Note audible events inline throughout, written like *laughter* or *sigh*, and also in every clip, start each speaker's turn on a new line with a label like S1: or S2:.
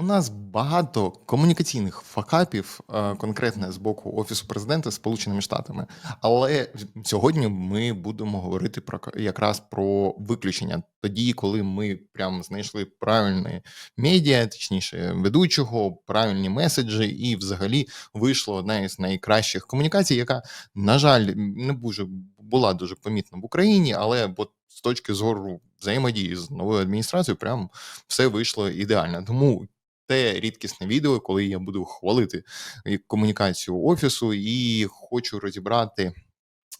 S1: У нас багато комунікаційних факапів, е, конкретно з боку Офісу Президента Сполученими Штатами. Але сьогодні ми будемо говорити про якраз про виключення. Тоді, коли ми прям знайшли правильні медіа, точніше, ведучого, правильні меседжі, і взагалі вийшла одна із найкращих комунікацій, яка, на жаль, не дуже була дуже помітна в Україні, але от з точки зору взаємодії з новою адміністрацією, прям все вийшло ідеально. Тому те рідкісне відео, коли я буду хвалити комунікацію офісу, і хочу розібрати.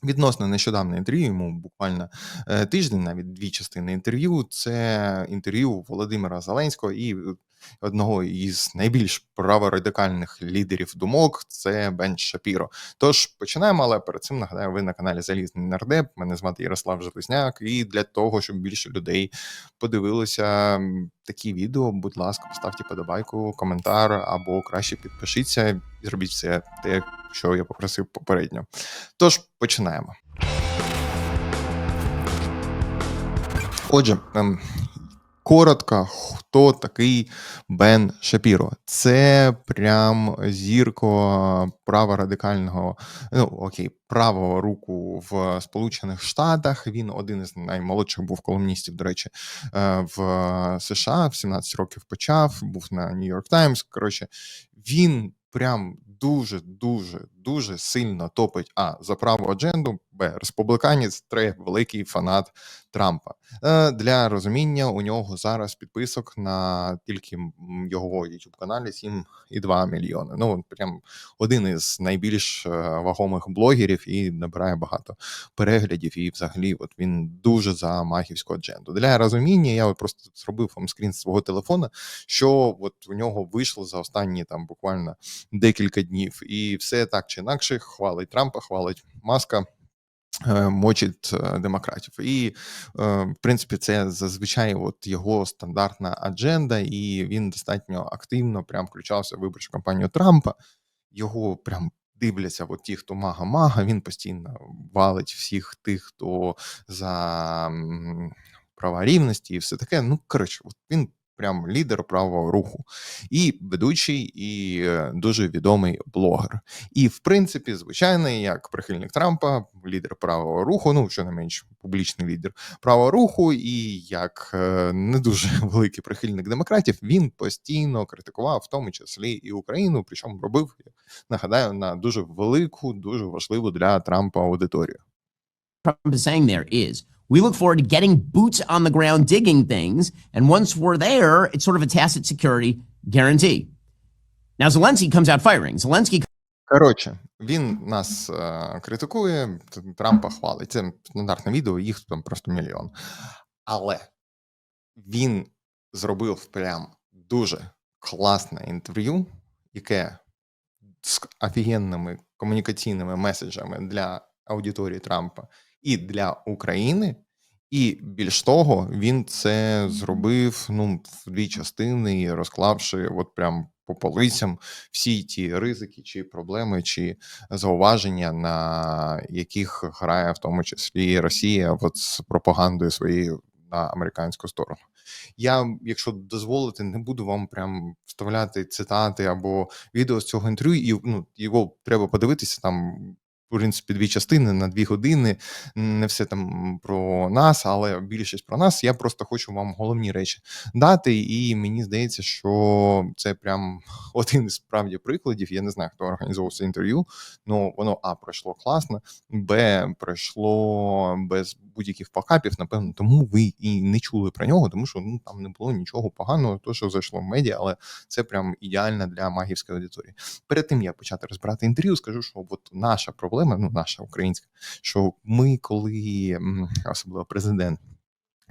S1: Відносно нещодавне інтерв'ю, йому буквально е, тиждень, навіть дві частини інтерв'ю. Це інтерв'ю Володимира Зеленського і е, одного із найбільш праворадикальних лідерів думок це Бен Шапіро. Тож починаємо, але перед цим нагадаю, ви на каналі Залізний Нардеп. Мене звати Ярослав Железняк. І для того, щоб більше людей подивилися такі відео, будь ласка, поставте подобайку, коментар або краще підпишіться і зробіть все те, що я попросив попередньо. Тож починаємо. Отже, ем, коротко, хто такий Бен Шапіро? Це прям зірко праворадикального, ну окей, правого руку в Сполучених Штатах. Він один із наймолодших був колумністів, до речі, е, в США. В 17 років почав, був на Нью-Йорк Таймс. Коротше, він прям дуже, дуже, дуже сильно топить А за праву адженду, Б. Республіканець, Тре, великий фанат Трампа. Е, Для розуміння у нього зараз підписок на тільки його youtube каналі 7,2 мільйони. Ну, він прям один із найбільш е, вагомих блогерів і набирає багато переглядів. І взагалі, от він дуже за магівську адженду. Для розуміння, я от просто зробив вам скрін свого телефона, що от у нього вийшло за останні там буквально декілька днів, і все так чи інакше хвалить Трампа, хвалить Маска. Е, Мочить е, демократів, і е, в принципі це зазвичай от його стандартна адженда, і він достатньо активно прям включався в виборчу кампанію Трампа. Його прям дивляться, от ті, хто мага-мага, він постійно валить всіх тих, хто за права рівності і все таке. Ну коротше, от він прям лідер правого руху, і ведучий, і е, дуже відомий блогер. І в принципі, звичайно, як прихильник Трампа, лідер правого руху, ну що не менш публічний лідер правого руху, і як е, не дуже *laughs* великий прихильник демократів, він постійно критикував, в тому числі і Україну, причому робив, нагадаю, на дуже велику, дуже важливу для Трампа аудиторію.
S2: Trump is saying there is we look forward to getting boots on the ground digging things. And once we're there, it's sort of a tacit security guarantee. Now, Zelensky comes out firing. Zelensky
S1: Коротше, він нас е, критикує, Трампа хвалить. Це стандартне відео, їх там просто мільйон. Але він зробив прям дуже класне інтерв'ю, яке з офігенними комунікаційними меседжами для аудиторії Трампа і для України. І більш того, він це зробив ну, в дві частини, розклавши от прям по полицям всі ті ризики, чи проблеми, чи зауваження, на яких грає в тому числі Росія от з пропагандою своєю на американську сторону. Я, якщо дозволите, не буду вам прям вставляти цитати або відео з цього інтерв'ю, і ну його треба подивитися там. Принципі, дві частини на дві години. Не все там про нас, але більшість про нас. Я просто хочу вам головні речі дати. І мені здається, що це прям *laughs* один із справді прикладів. Я не знаю, хто організовував це інтерв'ю. Ну воно а пройшло класно, б пройшло без будь-яких факапів. Напевно, тому ви і не чули про нього, тому що ну там не було нічого поганого, то що зайшло в медіа, але це прям ідеально для магівської аудиторії. Перед тим як почати розбирати інтерв'ю, скажу, що от наша проблема, ну наша українська, що ми, коли особливо президент.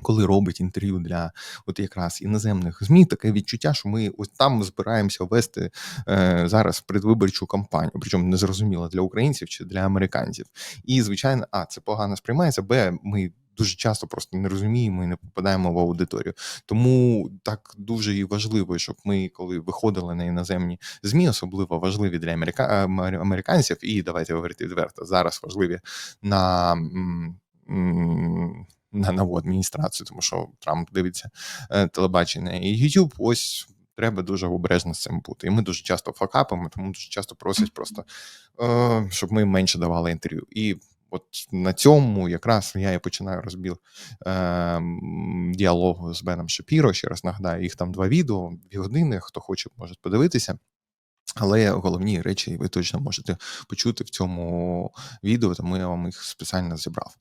S1: Коли робить інтерв'ю для от якраз іноземних змі, таке відчуття, що ми ось там збираємося вести е, зараз предвиборчу кампанію, причому незрозуміло для українців чи для американців. І звичайно, а це погано сприймається, б ми дуже часто просто не розуміємо і не попадаємо в аудиторію. Тому так дуже і важливо, щоб ми, коли виходили на іноземні змі, особливо важливі для америка... американців, і давайте говорити відверто, зараз важливі на. На нову адміністрацію, тому що Трамп дивиться е, телебачення і YouTube. Ось треба дуже обережно з цим бути. І ми дуже часто факапимо, тому дуже часто просять просто, е, щоб ми менше давали інтерв'ю. І от на цьому якраз я і починаю розбір е, діалогу з Беном Шапіро. Ще раз нагадаю, їх там два відео, дві години. Хто хоче, може подивитися. Але головні речі ви точно можете почути в цьому відео, тому я вам їх спеціально зібрав.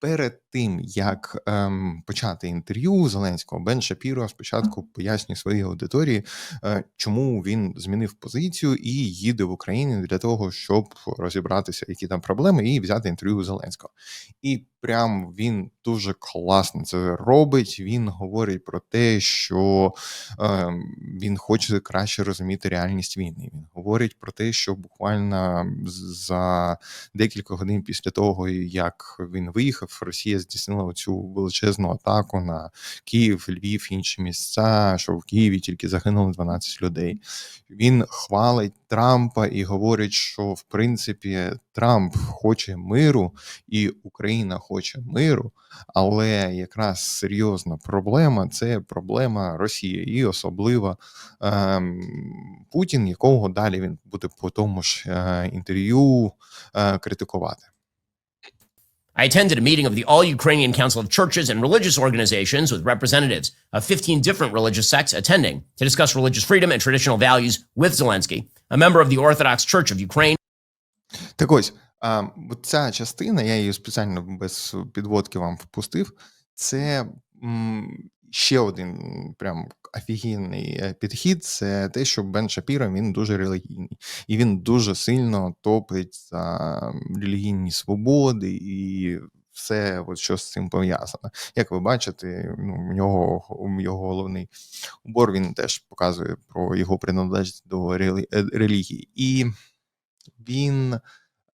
S1: Перед тим як ем, почати інтерв'ю Зеленського, Бен Шапіро спочатку пояснює своїй аудиторії, е, чому він змінив позицію і їде в Україну для того, щоб розібратися, які там проблеми, і взяти інтерв'ю Зеленського. І прям він дуже класно це робить. Він говорить про те, що е, він хоче краще розуміти реальність війни. Він говорить про те, що буквально за декілька годин після того, як він виїхав, Росія здійснила цю величезну атаку на Київ, Львів, інші місця. Що в Києві тільки загинуло 12 людей. Він хвалить Трампа і говорить, що в принципі Трамп хоче миру, і Україна хоче миру. Але якраз серйозна проблема це проблема Росії, і особливо ем, Путін, якого далі він буде по тому ж е, інтерв'ю е, критикувати.
S2: I attended a meeting of the All Ukrainian Council of Churches and Religious Organizations with representatives of 15 different religious sects attending to discuss religious freedom and traditional values with Zelensky, a member of the Orthodox Church of Ukraine.
S1: Так ось, а, от ця частина, я її спеціально без підводки вам впустив. Це м, ще один прям офігенний е, підхід. Це те, що Бен Шапіро він дуже релігійний, і він дуже сильно топить за релігійні свободи і. Все, от що з цим пов'язано. Як ви бачите, ну, у нього його головний убор він теж показує про його приналежність до е, релігії. І він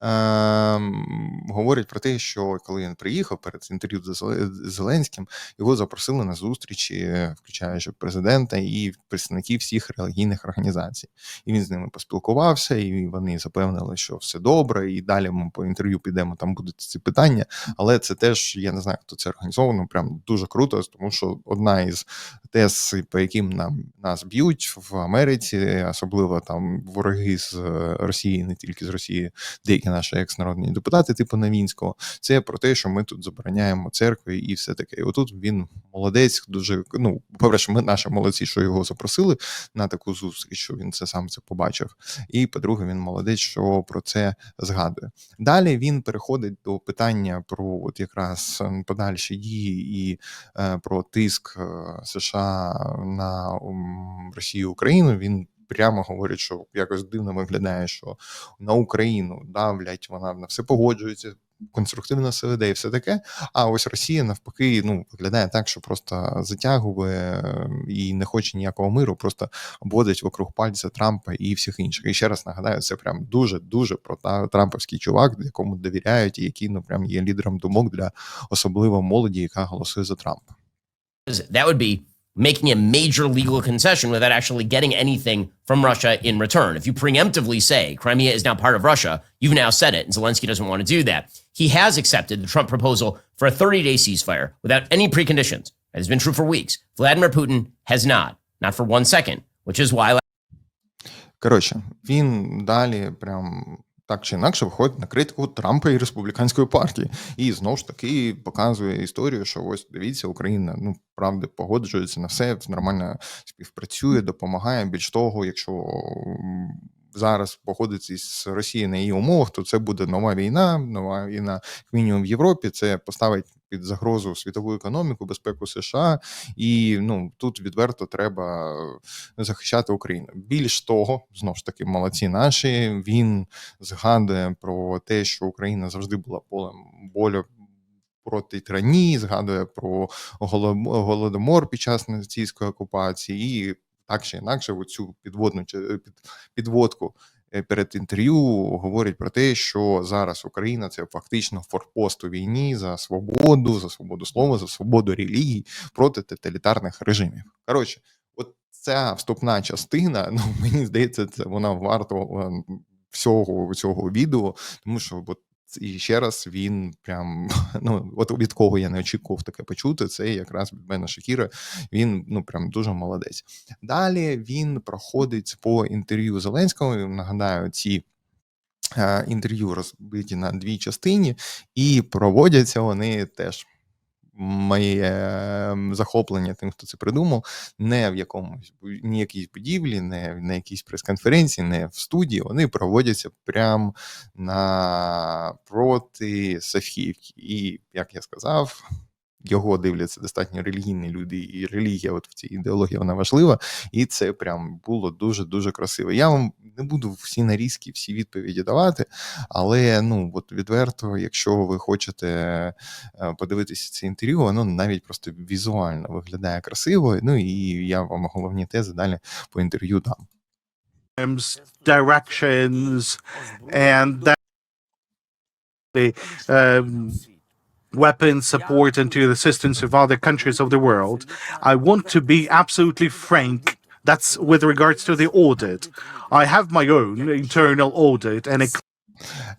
S1: ем, говорить про те, що коли він приїхав перед інтерв'ю з Зеленським, його запросили на зустрічі, включаючи президента і представників всіх релігійних організацій. І він з ними поспілкувався, і вони запевнили, що все добре, і далі ми по інтерв'ю підемо, там будуть ці питання. Але це теж я не знаю, хто це організовано. Прям дуже круто, тому що одна із тез, по яким нам нас б'ють в Америці, особливо там вороги з е, Росії, не тільки з Росії, деякі наші екс-народні депутати, типу Навінського, це про те, що ми тут забороняємо церкви і все таке. І отут він молодець, дуже ну, по-перше, ми наші молодці, що його запросили на таку зустріч, що він це сам це побачив. І по-друге, він молодець, що про це згадує. Далі він переходить до питання про от якраз подальші дії і е, про тиск е, США на Росію Україну. Він прямо говорить, що якось дивно виглядає, що на Україну давлять, вона на все погоджується. Конструктивно все веде і все таке. А ось Росія навпаки ну виглядає так, що просто затягує і не хоче ніякого миру, просто обводить вокруг пальця Трампа і всіх інших. І ще раз нагадаю, це прям дуже дуже прота трампівський чувак, якому довіряють, і який ну прям є лідером думок для особливо молоді, яка голосує за Трампа.
S2: That would be making a major legal concession without actually getting anything from Russia in return. If you preemptively say Crimea is now part of Russia, you've now said it, and Zelensky doesn't want to do that. He has accepted the Trump proposal for a 30 day ceasefire without any preconditions. That has been true for weeks. Vladimir Putin has not, not for one second, which is why
S1: Коротше, він далі прям так чи інакше виходить на критику Трампа і республіканської партії, і знову ж таки показує історію, що ось дивіться, Україна ну правда погоджується на все, нормально співпрацює, допомагає. Більш того, якщо зараз походиться з Росії на її умовах, то це буде нова війна, нова війна, мінімум в Європі. Це поставить під загрозу світову економіку, безпеку США, і ну тут відверто треба захищати Україну. Більш того, знову ж таки, молодці наші. Він згадує про те, що Україна завжди була полем болю. Проти тиранії, згадує про голодомор під час нацистської окупації, і так чи інакше, оцю підводну під, підводку е, перед інтерв'ю говорить про те, що зараз Україна це фактично форпост у війні за свободу, за свободу слова, за свободу релігій проти тоталітарних режимів. Коротше, от ця вступна частина, *laughs* ну мені здається, це вона варто е, всього цього відео, тому що от І ще раз він прям *laughs* ну от від кого я не очікував таке почути. Це якраз від мене Шакіра. Він ну прям дуже молодець. Далі він проходить по інтерв'ю Зеленського. Нагадаю, ці е, інтерв'ю розбиті на дві частині, і проводяться вони теж. Моє ем, захоплення тим, хто це придумав, не в якомусь бу- ні якійсь будівлі, не на якійсь прес-конференції, не в студії. Вони проводяться прямо напроти Софіївки. І як я сказав, його дивляться достатньо релігійні люди, і релігія, от в цій ідеології, вона важлива. І це прям було дуже дуже красиво. Я вам не буду всі нарізки, всі відповіді давати, але ну от відверто, якщо ви хочете е, подивитися це інтерв'ю, воно навіть просто візуально виглядає красиво. Ну і я вам головні тези далі по інтерв'ю дам.
S3: directions, and that um, weapon support and to the assistance of other countries of the world. I want to be absolutely frank. That's with regards to the audit. I have my own internal audit, and it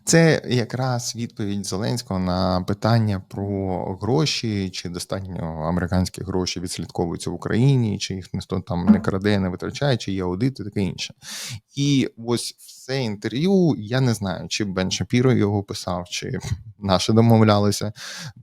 S1: Це якраз відповідь Зеленського на питання про гроші, чи достатньо американські гроші відслідковуються в Україні, чи їх ніхто там не краде, не витрачає, чи є аудит і таке інше. І ось все інтерв'ю, я не знаю, чи Бен Шапіро його писав, чи наші домовлялися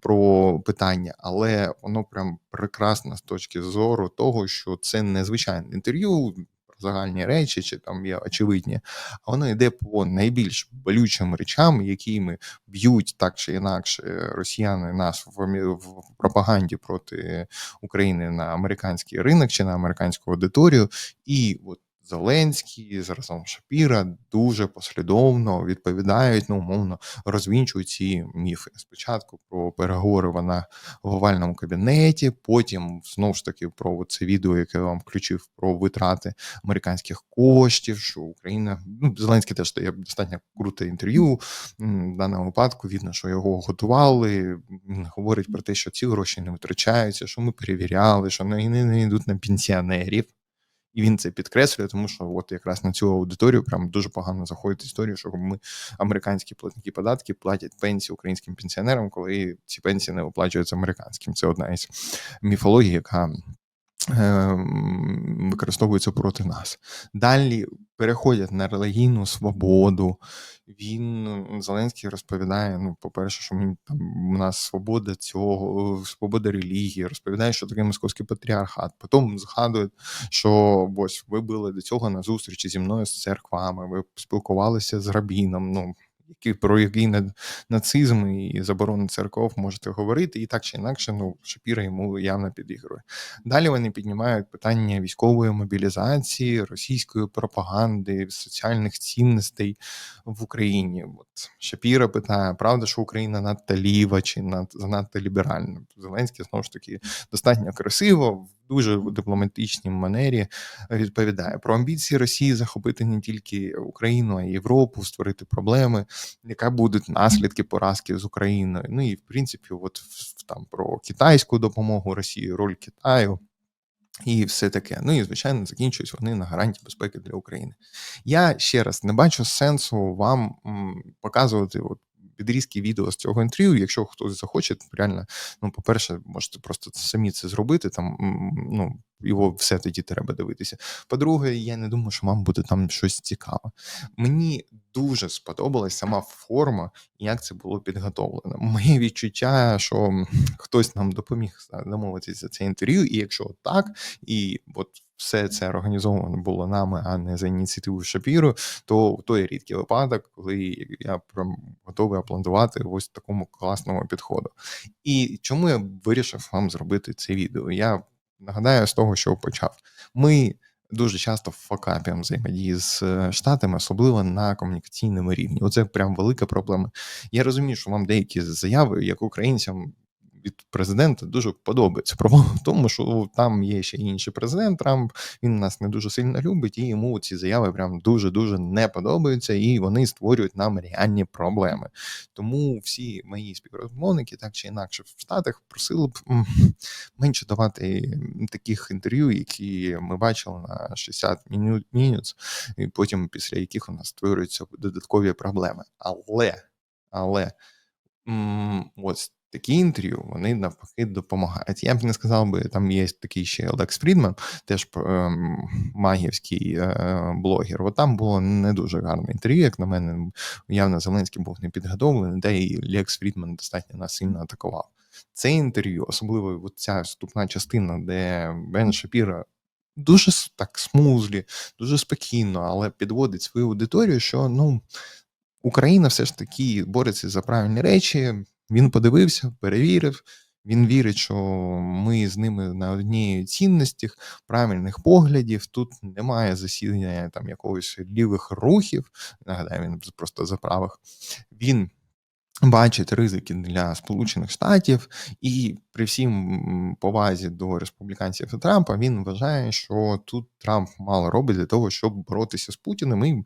S1: про питання, але воно прям прекрасно з точки зору того, що це незвичайне інтерв'ю. Загальні речі, чи там є очевидні, а воно йде по найбільш болючим речам, якими б'ють так чи інакше росіяни нас в пропаганді проти України на американський ринок чи на американську аудиторію. І от Зеленський з разом Шапіра дуже послідовно відповідають, ну умовно розвінчують ці міфи. Спочатку про переговори вона в овальному кабінеті, потім знову ж таки про це відео, яке я вам включив про витрати американських коштів, що Україна ну Зеленський теж дає достатньо круте інтерв'ю. В даному випадку видно, що його готували. Він говорить про те, що ці гроші не витрачаються, що ми перевіряли, що вони не йдуть на пенсіонерів. І він це підкреслює, тому що от якраз на цю аудиторію прям дуже погано заходить історія, що ми американські платники податки платять пенсії українським пенсіонерам, коли ці пенсії не виплачуються американським. Це одна із міфологій, яка ем, використовується проти нас. Далі переходять на релігійну свободу. Він Зеленський розповідає: ну, по-перше, що він там у нас свобода цього, свобода релігії, розповідає, що таке московський патріархат. Потім згадує, що ось ви були до цього на зустрічі зі мною з церквами, ви спілкувалися з рабіном. Ну який про який на- нацизм і заборону церков можете говорити, і так чи інакше, ну Шапіра йому явно підігрує. Далі вони піднімають питання військової мобілізації, російської пропаганди, соціальних цінностей в Україні. От Шапіра питає, правда, що Україна надто ліва чи над, занадто ліберальна? Зеленський знову ж таки достатньо красиво, дуже дипломатичній манері відповідає про амбіції Росії захопити не тільки Україну, а й Європу, створити проблеми, яка будуть наслідки поразки з Україною. Ну і в принципі, от там про китайську допомогу Росії, роль Китаю. І все таке. Ну і звичайно, закінчують вони на гарантії безпеки для України. Я ще раз не бачу сенсу вам показувати от підрізки відео з цього інтерв'ю. Якщо хтось захоче, реально, ну, по-перше, можете просто самі це зробити. Там ну його все тоді треба дивитися. По-друге, я не думаю, що вам буде там щось цікаве. Мені дуже сподобалась сама форма, як це було підготовлено. Моє відчуття, що хтось нам допоміг замовитися за це інтерв'ю, і якщо так, і от все це організовано було нами, а не за ініціативою Шапіру, то той рідкий випадок, коли я прям готовий аплодувати ось такому класному підходу. І чому я вирішив вам зробити це відео? Я нагадаю з того, що почав. Ми дуже часто факапіємо взаємодії з е, штатами, особливо на комунікаційному рівні. Оце прям велика проблема. Я розумію, що вам деякі заяви, як українцям. Від президента дуже подобається. Проблема в тому, що там є ще інший президент Трамп. Він нас не дуже сильно любить, і йому ці заяви прям дуже дуже не подобаються, і вони створюють нам реальні проблеми. Тому всі мої співрозмовники, так чи інакше, в Штатах просили б менше давати таких інтерв'ю, які ми бачили на 60 мінут, мінут, і потім після яких у нас створюються додаткові проблеми. Але Але ось такі інтерв'ю вони навпаки допомагають. Я б не сказав би, там є такий ще Олекс Фрідман, теж ем, магівський е, блогер. От там було не дуже гарне інтерв'ю, як на мене. Явно Зеленський був не підготовлений, де і Лекс Фрідман достатньо нас сильно атакував. Це інтерв'ю, особливо ця вступна частина, де Бен Шапіра дуже так смузлі, дуже спокійно, але підводить свою аудиторію, що ну. Україна все ж таки бореться за правильні речі. Він подивився, перевірив. Він вірить, що ми з ними на одній цінностях, правильних поглядів. Тут немає засідання там якогось лівих рухів. Нагадаю, він просто за правих. Він бачить ризики для Сполучених Штатів, і при всім повазі до республіканців і Трампа він вважає, що тут Трамп мало робить для того, щоб боротися з Путіним, і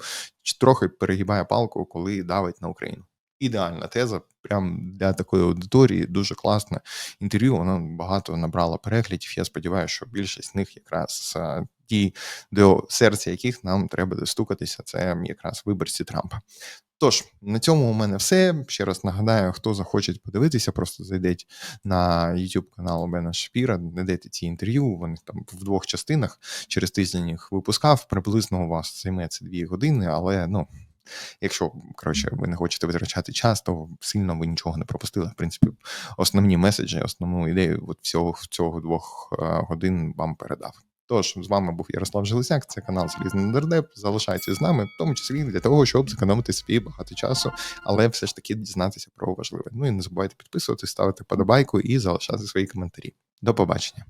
S1: трохи перегибає палку, коли давить на Україну. Ідеальна теза, прям для такої аудиторії дуже класне інтерв'ю. Воно багато набрало переглядів. Я сподіваюся, що більшість з них якраз е, ті, до серця яких нам треба достукатися, це якраз виборці Трампа. Тож на цьому у мене все. Ще раз нагадаю, хто захоче подивитися, просто зайдіть на YouTube канал Бена Шапіра, знайдете ці інтерв'ю. Вони там в двох частинах через тиждень їх випускав. Приблизно у вас займе це дві години, але ну. Якщо коротше ви не хочете витрачати час, то сильно ви нічого не пропустили. В принципі, основні меседжі, основну ідею от всього цього двох е, годин вам передав. Тож з вами був Ярослав Железяк, це канал Залізний Нердеп. Залишайтеся з нами, в тому числі для того, щоб зекономити собі багато часу, але все ж таки дізнатися про важливе. Ну і не забувайте підписуватись, ставити подобайку і залишати свої коментарі. До побачення.